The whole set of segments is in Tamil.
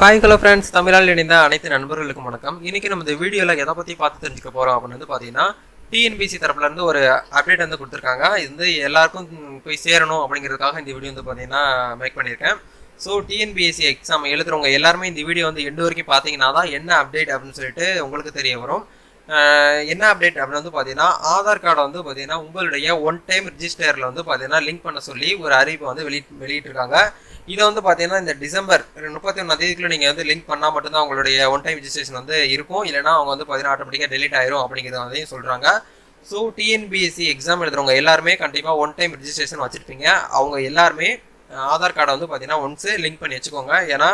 ஹாய் ஹலோ ஃப்ரெண்ட்ஸ் தமிழால் இணைந்த அனைத்து நண்பர்களுக்கும் வணக்கம். இன்றைக்கி நம்ம இந்த வீடியோவில் எதை பற்றி பார்த்து தெரிஞ்சுக்க போகிறோம் அப்படின்னு வந்து பார்த்தீங்கன்னா டிஎன்பிசி தரப்புலேருந்து ஒரு அப்டேட் வந்து கொடுத்துருக்காங்க. இது வந்து எல்லாருக்கும் போய் சேரணும் அப்படிங்கிறதுக்காக இந்த வீடியோ வந்து பார்த்தீங்கன்னா மேக் பண்ணியிருக்கேன். ஸோ டிஎன்பிஎஸ்சி எக்ஸாம் எழுதுறவங்க எல்லாருமே இந்த வீடியோ வந்து எண்டு வரைக்கும் பார்த்தீங்கன்னா தான் என்ன அப்டேட் அப்படின்னு சொல்லிட்டு உங்களுக்கு தெரிய வரும். என்ன அப்டேட் அப்படின்னு வந்து பார்த்தீங்கன்னா ஆதார் கார்டை வந்து பார்த்தீங்கன்னா உங்களுடைய ஒன் டைம் ரிஜிஸ்டரில் வந்து பார்த்தீங்கன்னா லிங்க் பண்ண சொல்லி ஒரு அறிவிப்பை வந்து வெளி வெளியிட்டிருக்காங்க. இதை வந்து பார்த்தீங்கன்னா இந்த டிசம்பர் முப்பத்தி ஒன்றாம் தேதிக்குள்ள நீங்கள் வந்து லிங்க் பண்ணால் மட்டும்தான் உங்களுடைய ஒன் டைம் ரிஜிஸ்ட்ரேஷன் வந்து இருக்கும். இல்லைனா அவங்க வந்து பார்த்தீங்கன்னா ஆட்டோமேட்டிக்காக டெலிட் ஆயிரும் அப்படிங்கிறத வந்து சொல்கிறாங்க ஸோ டிஎன்பிஎஸ்சி எக்ஸாம் எழுதுறவங்க எல்லாருமே கண்டிப்பாக ஒன் டைம் ரிஜிஸ்ட்ரேஷன் வச்சுருப்பீங்க. அவங்க எல்லாருமே ஆதார் கார்டை வந்து பார்த்தீங்கன்னா ஒன்ஸு லிங்க் பண்ணி வச்சுக்கோங்க. ஏன்னா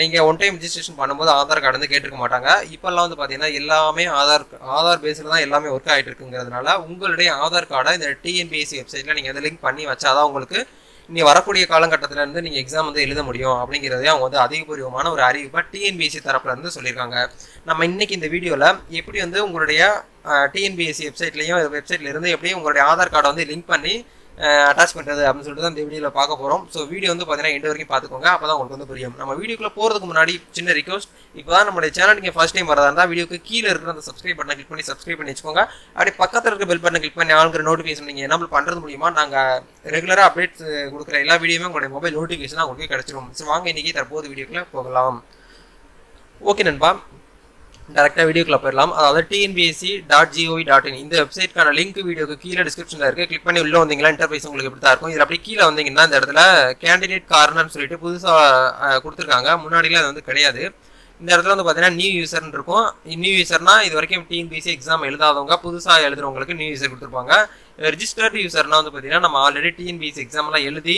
நீங்கள் ஒன் டைம் ரிஜிஸ்ட்ரேஷன் பண்ணும்போது ஆதார் கார்டு வந்து கேட்டிருக்க மாட்டாங்க. இப்போல்லாம் வந்து பார்த்தீங்கன்னா எல்லாமே ஆதார் ஆதார் பேஸில் தான் எல்லாமே ஒர்க் ஆகிட்டு இருக்குங்கிறதுனால உங்களுடைய ஆதார் கார்டை இந்த டிஎன்பிஎஸ்சி வெப்சைட்டில் நீங்கள் வந்து லிங்க் பண்ணி வச்சாதான் உங்களுக்கு நீ வரக்கூடிய காலகட்டத்தில் இருந்து நீங்கள் எக்ஸாம் வந்து எழுத முடியும் அப்படிங்கிறதே அவங்க வந்து அதிகபூர்வமான ஒரு அறிவிப்பை டிஎன்பிஎஸ்சி தரப்பில் இருந்து சொல்லியிருக்காங்க. நம்ம இன்னைக்கு இந்த வீடியோவில் எப்படி வந்து உங்களுடைய டிஎன்பிஎஸ்சி வெப்சைட்லையும் வெப்சைட்லேருந்து எப்படி உங்களுடைய ஆதார் கார்டை வந்து லிங்க் பண்ணி அட்டாச் பண்ணுறது அப்படின்னு சொல்லிட்டு தான் இந்த வீடியோவில் பார்க்க போகிறோம் ஸோ வீடியோ வந்து பார்த்தீங்கன்னா எண்டு வரைக்கும் பார்த்துக்கோங்க. அப்போ தான் உங்களுக்கு வந்து புரியும். நம்ம வீடியோக்குள்ளே போகிறதுக்கு முன்னாடி சின்ன ரிக்வஸ்ட் இப்போ தான் நம்மளுடைய சேனல் நீங்கள் ஃபஸ்ட் டைம் வரதா இருந்தால் வீடியோக்கு கீழே இருக்கிற அந்த சப்ஸ்கிரைப் பண்ண கிளிக் பண்ணி சப்ஸ்கிரைப் பண்ணி வச்சுக்கோங்க. அப்படி பக்கத்தில் இருக்க பெல் பட்டனை கிளிக் பண்ணி ஆளுங்கிற நோட்டிஃபிகேஷன் நீங்கள் என்ன பண்ணுறது மூலியமா நாங்கள் ரெகுலராக அப்டேட்ஸ் கொடுக்குற எல்லா வீடியோமே உங்களுடைய மொபைல் நோட்டிஃபிகேஷன் உங்களுக்கு கிடச்சிரும். ஸோ வாங்க இன்னைக்கு தற்போது வீடியோக்குள்ளே போகலாம். ஓகே நண்பா. டேரெக்டாக வீடியோக்குள்ள போயிடலாம். அதாவது TNPSC dot GOV dot in இந்த வெப்சைட்க்கான லிங்க் வீடியோக்கு கீழே டிஸ்கிரிப்ஷனில் இருக்குது கிளிக் பண்ணி உள்ளே வந்தீங்கன்னா இன்டர்ஃபேஸ் உங்களுக்கு இப்படி தான் இருக்கும். இதில் அப்படி கீழே வந்தீங்கன்னா இந்த இடத்துல கேண்டிடேட் கார்னர்னு சொல்லிட்டு புதுசாக கொடுத்துருக்காங்க. முன்னாடிலாம் அது வந்து கிடையாது. இந்த இடத்துல வந்து பார்த்தீங்கன்னா நியூ யூசர்னு இருக்கும். நியூ யூசர்னா இது வரைக்கும் டிஎன்பிஎஸ்சி எக்ஸாம் எழுதாதவங்க புதுசாக எழுதுறவங்களுக்கு நியூ யூசர் கொடுத்துருப்பாங்க. ரிஜிஸ்டர்டு யூசர்னா வந்து பார்த்தீங்கன்னா நம்ம ஆல்ரெடி டிஎன்பிஎஸ்சி எக்ஸாம்லாம் எழுதி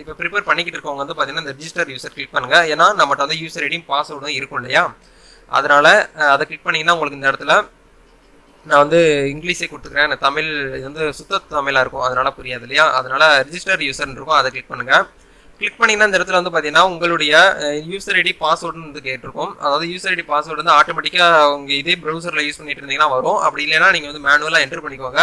இப்போ ப்ரிப்பேர் பண்ணிக்கிட்டு இருக்கவங்க வந்து பார்த்தீங்கன்னா இந்த ரிஜிஸ்டர் யூசர் கிளிக் பண்ணுங்கள் ஏன்னா நம்மகிட்ட வந்து யூசர் ஐடியும் பாஸ்வேர்டும் இருக்கும் இல்லையா? அதனால் அதை கிளிக் பண்ணிங்கன்னா உங்களுக்கு இந்த இடத்துல நான் வந்து இங்கிலீஷே கொடுத்துக்கிறேன். எனக்கு தமிழ் இது வந்து சுத்த தமிழாக இருக்கும். அதனால் புரியாது இல்லையா? அதனால் ரிஜிஸ்டர் யூசர்னு இருக்கும். அதை கிளிக் பண்ணுங்கள் கிளிக் பண்ணிங்கன்னா இந்த இடத்துல வந்து பார்த்தீங்கன்னா உங்களுடைய யூசர் ஐடி பாஸ்வேர்டுன்னு வந்து கேட்டிருக்கும். அதாவது யூசர் ஐடி பாஸ்வேர்டு வந்து ஆட்டோமேட்டிக்காக உங்கள் இதே ப்ரௌசரில் யூஸ் பண்ணிட்டு இருந்தீங்கன்னா வரும். அப்படி இல்லைன்னா நீங்கள் வந்து மேனுவலாக என்டர் பண்ணிக்கோங்க.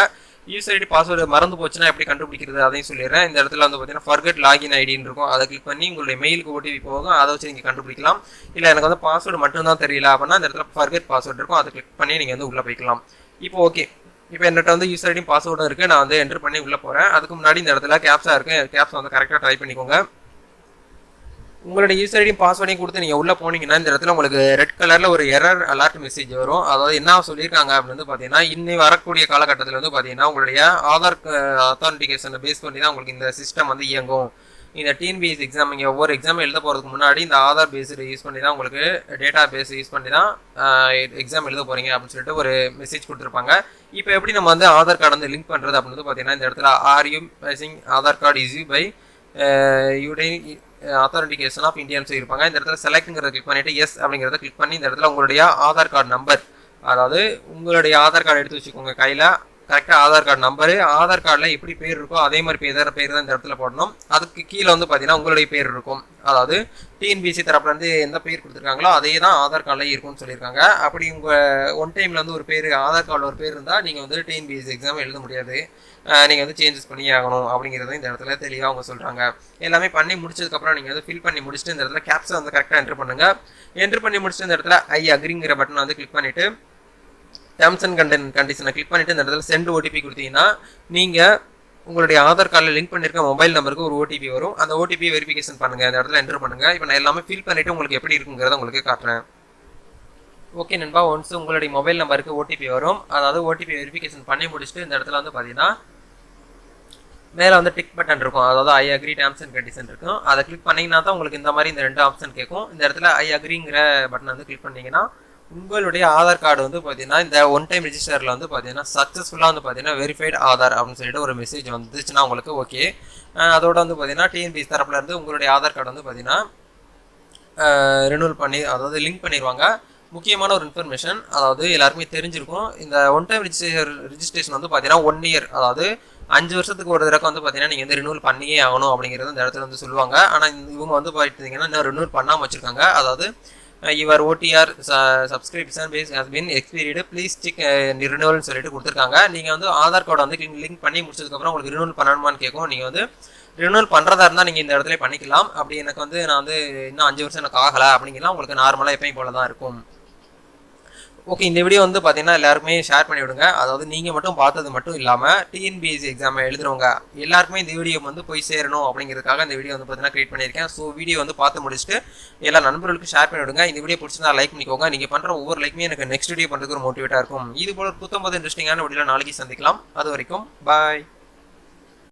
யூசர் ஐடி பாஸ்வேர்டு மறந்து போச்சுன்னா எப்படி கண்டுபிடிக்கிறது? அதையும் சொல்லிடுறேன். இந்த இடத்துல வந்து பார்த்தீங்கன்னா ஃபர்கட் லாகின் ஐடின்னு இருக்கும். அதை கிளிக் பண்ணி உங்களுடைய மெயிலுக்கு ஓடிபி போகும். அதை வச்சு நீங்கள் கண்டுபிடிக்கலாம். இல்லை எனக்கு வந்து பாஸ்வேர்டு மட்டும்தான் தெரியல அப்படின்னா இந்த இடத்துல ஃபர்கட் பாஸ்வேர்டு இருக்கும். அதை கிளிக் பண்ணி நீங்கள் வந்து உள்ளே போய்க்கலாம். இப்போ ஓகே இப்போ என்கிட்ட வந்து யூசர் ஐடியும் பாஸ்வேர்டும் இருக்குது நான் வந்து என்டர் பண்ணி உள்ளே போகிறேன் அதுக்கு முன்னாடி இந்த இடத்துல கேப்ஸாக இருக்குது கேப்ஸை வந்து கரெக்டாக ட்ரை பண்ணிக்கோங்க. உங்களுடைய யூசர் ஐடியும் பாஸ்வேர்டையும் கொடுத்து நீங்கள் உள்ளே போனீங்கன்னா இந்த இடத்துல உங்களுக்கு ரெட் கலரில் ஒரு எரர் அலர்ட் மெசேஜ் வரும். அதாவது என்ன சொல்லியிருக்காங்க அப்படின்னு வந்து பார்த்தீங்கன்னா இன்னி வரக்கூடிய காலகட்டத்தில் வந்து பார்த்தீங்கன்னா உங்களுடைய ஆதார் அத்தான்டிகேஷனை பேஸ் பண்ணி தான் உங்களுக்கு இந்த சிஸ்டம் வந்து இயங்கும். இந்த டிஎன்பிஎஸ் எக்ஸாம் இங்கே ஒவ்வொரு எக்ஸாம் எழுத போகிறதுக்கு முன்னாடி இந்த ஆதார் பேஸ்டு யூஸ் பண்ணி தான் உங்களுக்கு டேட்டா பேஸ் யூஸ் பண்ணி தான் எக்ஸாம் எழுத போகிறீங்க அப்படின்னு சொல்லிட்டு ஒரு மெசேஜ் கொடுத்துருப்பாங்க. இப்போ எப்படி நம்ம வந்து ஆதார் கார்டு வந்து லிங்க் பண்ணுறது அப்படின்னு வந்து பார்த்தீங்கன்னா இந்த இடத்துல are you facing Aadhaar card issue by யூடை authentication of இந்தியான்னு இருப்பாங்க. இந்த இடத்துல செலக்ட்ங்கிறத கிளிக் பண்ணிட்டு எஸ் அப்படிங்கிறத கிளிக் பண்ணி இந்த இடத்துல உங்களுடைய ஆதார் கார்டு நம்பர் அதாவது உங்களுடைய ஆதார் கார்டு எடுத்து வச்சுக்கோங்க. கையில் கரெக்டாக ஆதார் கார்டு நம்பரு ஆதார் கார்டில் எப்படி பேர் இருக்கோ அதே மாதிரி பேர் பேர் தான் இந்த இடத்துல போடணும். அதுக்கு கீழே வந்து பார்த்தீங்கன்னா உங்களுடைய பேர் இருக்கும். அதாவது டிஎன்பிசி தரப்புலேருந்து எந்த பேர் கொடுத்துருக்காங்களோ அதே தான் ஆதார் கார்டில் இருக்கும்னு சொல்லியிருக்காங்க. அப்படி உங்கள் ஒன் டைமில் வந்து ஒரு பேர் ஆதார் கார்டில் ஒரு பேர் இருந்தால் நீங்கள் வந்து டிஎன்பிஎஸ்சி எக்ஸாம் எழுத முடியாது. நீங்கள் வந்து சேஞ்சஸ் பண்ணி ஆகணும் அப்படிங்கிறது இந்த இடத்துல தெளிவாக அவங்க சொல்கிறாங்க எல்லாமே பண்ணி முடிச்சதுக்கப்புறம் நீங்கள் வந்து ஃபில் பண்ணி முடிச்சுட்டு இந்த இடத்துல கேப்ஸை வந்து கரெக்டாக என்ட்ரு பண்ணுங்கள் என்ட்ரு பண்ணி முடிச்சுட்டு இந்த இடத்துல ஐ அக்ரிங்கிற பட்டனை வந்து கிளிக் பண்ணிவிட்டு டேர்ம்ஸ் அண்ட் கண்டன் கண்டிஷனை கிளிக் பண்ணிவிட்டு இந்த இடத்துல சென்ட் ஓடிபி கொடுத்தீங்கன்னா நீங்கள் உங்களுடைய ஆதார் கார்டில் லிங்க் பண்ணியிருக்க மொபைல் நம்பருக்கு ஒரு ஓடிபி வரும். அந்த ஓடிபி வெரிஃபிகேஷன் பண்ணுங்கள் இந்த இடத்துல என்ட்ரு பண்ணுங்கள் இப்போ நான் எல்லாமே ஃபில் பண்ணிவிட்டு உங்களுக்கு எப்படி இருக்குங்கிறத உங்களுக்கு காட்டுறேன். ஓகே நண்பா ஒன்ஸ் உங்களுடைய மொபைல் நம்பருக்கு ஓடிபி வரும் அதாவது ஓடிபி வெரிஃபிகேஷன் பண்ணி முடிச்சுட்டு இந்த இடத்துல வந்து பார்த்தீங்கன்னா மேலே வந்து டிக் பட்டன் இருக்கும். அதாவது I agree terms and condition இருக்கும். அதை கிளிக் பண்ணிங்கன்னா தான் உங்களுக்கு இந்த மாதிரி இந்த ரெண்டு ஆப்ஷன் கேட்கும். இந்த இடத்துல ஐ அக்ரிங்கிற பட்டன் வந்து கிளிக் பண்ணீங்கன்னா உங்களுடைய ஆதார் கார்டு வந்து பார்த்தீங்கன்னா இந்த ஒன் டைம் ரிஜிஸ்டரில் வந்து பார்த்தீங்கன்னா சக்ஸஸ்ஃபுல்லாக வந்து பார்த்தீங்கன்னா வெரிஃபைட் ஆதார் அப்படின்னு சொல்லிட்டு ஒரு மெசேஜ் வந்துச்சுன்னா உங்களுக்கு ஓகே அதோட வந்து பார்த்தீங்கன்னா டிஎன்பிஎஸ் தரப்பில் இருந்து உங்களுடைய ஆதார் கார்டு வந்து பார்த்தீங்கன்னா ரினூவல் பண்ணி அதாவது லிங்க் பண்ணிடுவாங்க முக்கியமான ஒரு இன்ஃபர்மேஷன் அதாவது எல்லாருமே தெரிஞ்சிருக்கும். இந்த ஒன் டைம் ரிஜிஸ்டர் ரிஜிஸ்ட்ரேஷன் வந்து பார்த்தீங்கன்னா ஒன் இயர் அதாவது அஞ்சு வருஷத்துக்கு ஒரு தடவை வந்து பார்த்தீங்கன்னா நீங்கள் வந்து ரினூவல் பண்ணியே ஆகணும் அப்படிங்கிறது இந்த இடத்துல வந்து சொல்லுவாங்க. ஆனால் இவங்க வந்து பார்த்தீங்கன்னா இன்னும் ரினூவல் பண்ணாமல் வச்சுருக்காங்க. அதாவது your OTR subscription base has been expired please check ரினுவல்னு சொல்லிட்டு கொடுத்துருக்காங்க. நீங்கள் வந்து ஆதார் கார்டை வந்து லிங்க் பண்ணி முடிச்சதுக்கப்புறம் உங்களுக்கு ரினுவல் பண்ணணுமான்னு கேட்கும் நீங்கள் வந்து ரினுவல் பண்ணுறதா இருந்தால் நீங்கள் இந்த இடத்துல பண்ணிக்கலாம். அப்படி எனக்கு வந்து நான் வந்து இன்னும் அஞ்சு வருஷம் எனக்கு ஆகலை அப்படிங்கலாம் உங்களுக்கு நார்மலாக எப்பயும் போல தான் இருக்கும். ஓகே இந்த வீடியோ வந்து பார்த்தீங்கன்னா எல்லாருமே ஷேர் பண்ணி விடுங்க. அதாவது நீங்கள் மட்டும் பார்த்தது மட்டும் இல்லாமல் டிஎன்பிஎஸ்சி எக்ஸாம் எழுதுறவங்க எல்லாருக்குமே இந்த வீடியோ வந்து போய் சேரணும் அப்படிங்கிறதுக்காக இந்த வீடியோ வந்து பார்த்தீங்கன்னா கிரியேட் பண்ணியிருக்கேன். ஸோ வீடியோ வந்து பார்த்து முடிச்சுட்டு எல்லா நண்பர்களுக்கும் ஷேர் பண்ணி விடுங்க. இந்த வீடியோ பிடிச்சிருந்தா லைக் பண்ணிக்கோங்க. நீங்கள் பண்ணுற ஒவ்வொரு லைக்குமே எனக்கு நெக்ஸ்ட் வீடியோ பண்ணுறதுக்கு ஒரு மோட்டிவேட்டாக இருக்கும். இது போல புத்தம்பது இன்ட்ரெஸ்டிங்கான வீடியோ நாளைக்கு சந்திக்கலாம். அது வரைக்கும் பாய்